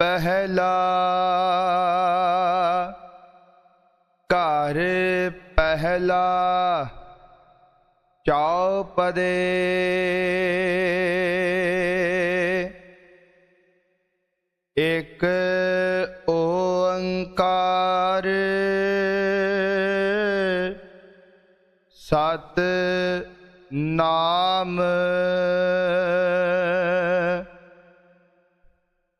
ਪਹਿਲਾ ਘਰ ਪਹਿਲਾ ਚੌਪਦੇ ਇਕ ਓੰਕਾਰ ਸਤ ਨਾਮ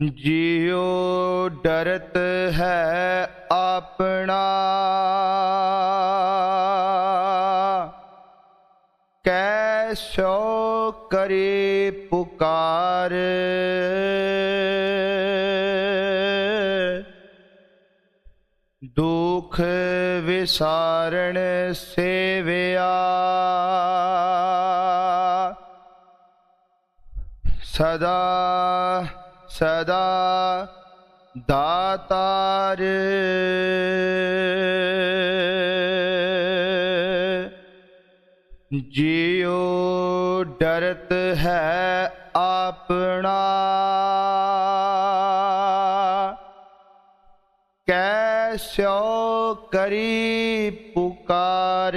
ਜਿਉ ਡਰਤ ਹੈ ਆਪਣਾ ਕੈਸੋ ਕਰੇ ਪੁਕਾਰ। ਦੁਖ ਵਿਸਾਰਣ ਸੇਵਿਆ ਸਦਾ ਸਦਾ ਦਾਤਾਰ। ਜਿਉ ਡਰਤ ਹੈ ਆਪਣਾ ਕੈਸੋ ਕਰੀ ਪੁਕਾਰ।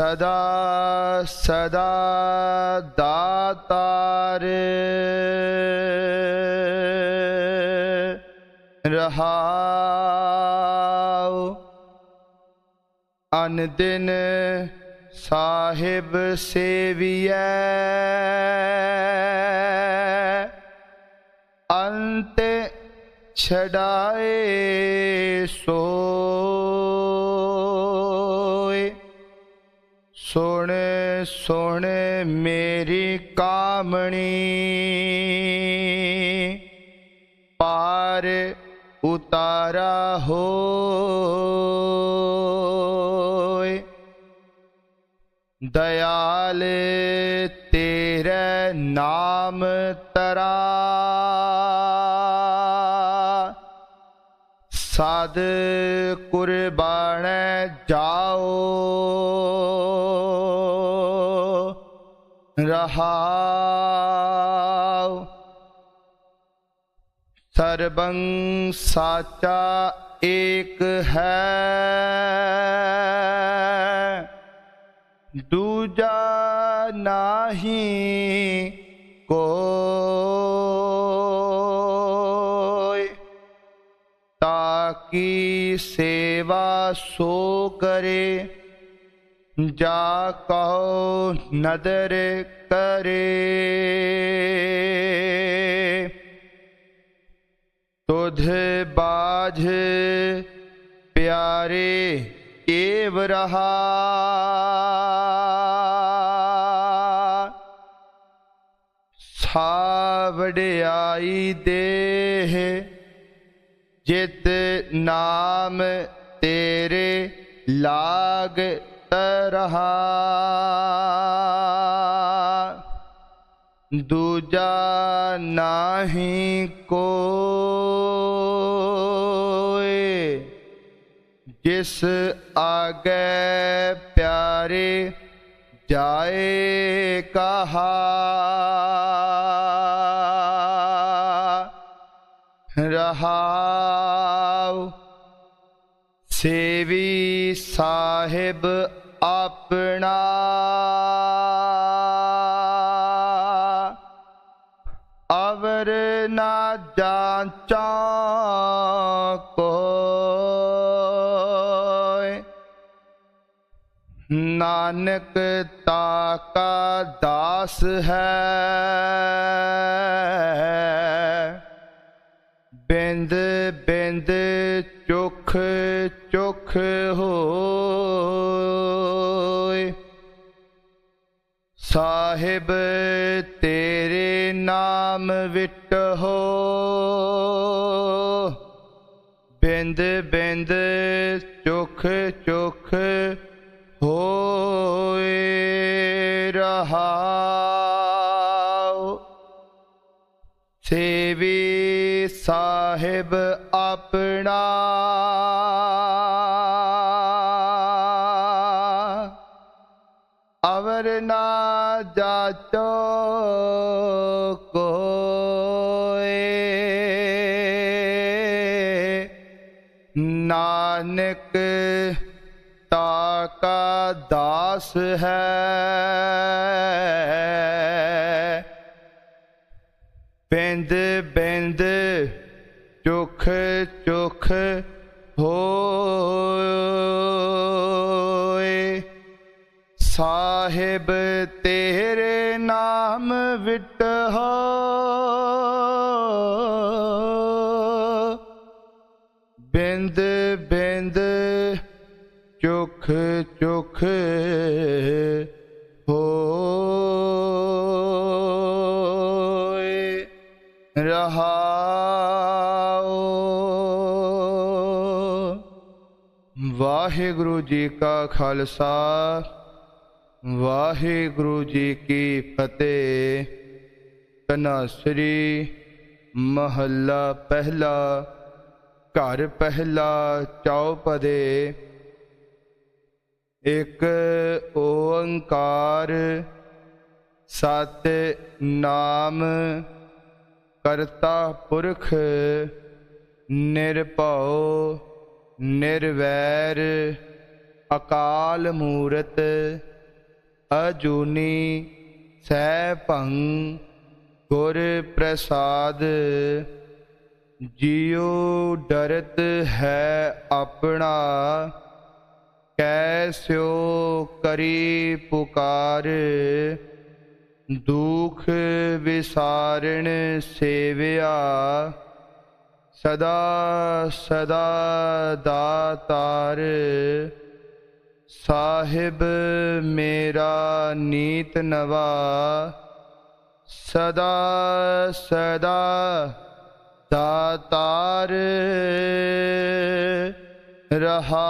ਸਦਾ ਸਦਾ ਦਾਤਾਰ ਰਹਾਉ। ਅਨ ਦਿਨ ਸਾਹਿਬ ਸੇਵੀਐ। ਅੰਤ ਛਡਾਏ ਸੋ। ਸੁਣ ਮੇਰੀ ਕਾਮਣੀ। ਪਾਰ ਉਤਾਰਾ ਹੋਏ ਦਇਆਲ ਤੇਰੇ ਨਾਮ ਤਰਾ। ਸਦ ਕੁਰਬਾਨ ਜਾਓ। ਰਹਾਉ। ਸਰਬੰ ਸਾਚਾ ਏਕ ਹੈ। ਦੂਜਾ ਨਾਹੀ ਕੋਈ ਤਾਕੀ ਸੇਵਾ ਸੋ ਕਰੇ। ਜਾ ਕਹੋ ਨਦਰ ਕਰੇ। ਤੁਧ ਬਾਝ ਪਿਆਰੇ ਏਵ ਰਹਾ। ਸਾ ਦੇਹ ਜਿਤ ਨਾਮ ਤੇਰੇ ਲਾਗ ਤਰਹਾ ਦੂਜਾ ਨਾਹੀ ਕੋਏ ਜਿਸ ਆਗੇ ਪਿਆਰੇ ਜਾਏ ਕਹਾ ਰਹਾਉ ਸੇਵੀ ਸਾਹਿਬ ਆਪਣਾ। ਅਵਰ ਨਾ ਜਾਂਚਾ ਕੋਇ। ਨਾਨਕ ਤਾਕਾ ਦਾਸ ਹੈ। ਬਿੰਦ ਬਿੰਦ ਚੁਖ ਚੁਖ ਹੋ ਸਾਹਿਬ ਤੇਰੇ ਨਾਮ ਵਿਟ ਹੋ। ਬਿੰਦ ਬਿੰਦ ਚੁਖ ਚੁਖ ਹੋਏ ਰਹਾਉ ਸੇਵੀ ਸਾਹਿਬ ਆਪਣਾ ਜਾਚੋ ਕੋਏ ਨਾਨਕ ਤਾਕਾ ਦਾਸ ਹੈ। ਬਿੰਦ ਬਿੰਦ ਚੁਖ ਚੁਖ ਹੋਏ ਸਾਹਿਬ ਤੇਰੇ ਨਾਮ ਵਿਟਹੁ ਬਿੰਦ ਬਿੰਦ ਚੁਖ ਚੁਖ ਹੋਏ ਰਹਾਉ ਵਾਹਿਗੁਰੂ ਜੀ ਕਾ ਖਾਲਸਾ। ਵਾਹਿਗੁਰੂ ਜੀ ਕੀ ਫਤਿਹ। ਤਨਾਸਰੀ ਮਹੱਲਾ ਪਹਿਲਾ, ਘਰ ਪਹਿਲਾ ਚੌਪਦੇ। ਇੱਕ ਓੰਕਾਰ ਸਤ ਨਾਮ ਕਰਤਾ ਪੁਰਖ ਨਿਰਭਉ ਨਿਰਵੈਰ ਅਕਾਲ ਮੂਰਤ ਅਜੂਨੀ ਸੈਭੰ ਗੁਰ ਪ੍ਰਸਾਦ, ਜਿਉ ਡਰਤ ਹੈ ਆਪਣਾ ਕੈਸਿਓ ਕਰੀ ਪੁਕਾਰ, ਦੁਖ ਵਿਸਾਰਣ ਸੇਵਿਆ, ਸਦਾ ਸਦਾ ਦਾਤਾਰ। ਸਾਹਿਬ ਮੇਰਾ ਨੀਤ ਨਵਾ ਸਦਾ ਸਦਾ ਦਾਤਾਰ ਰਹਾ।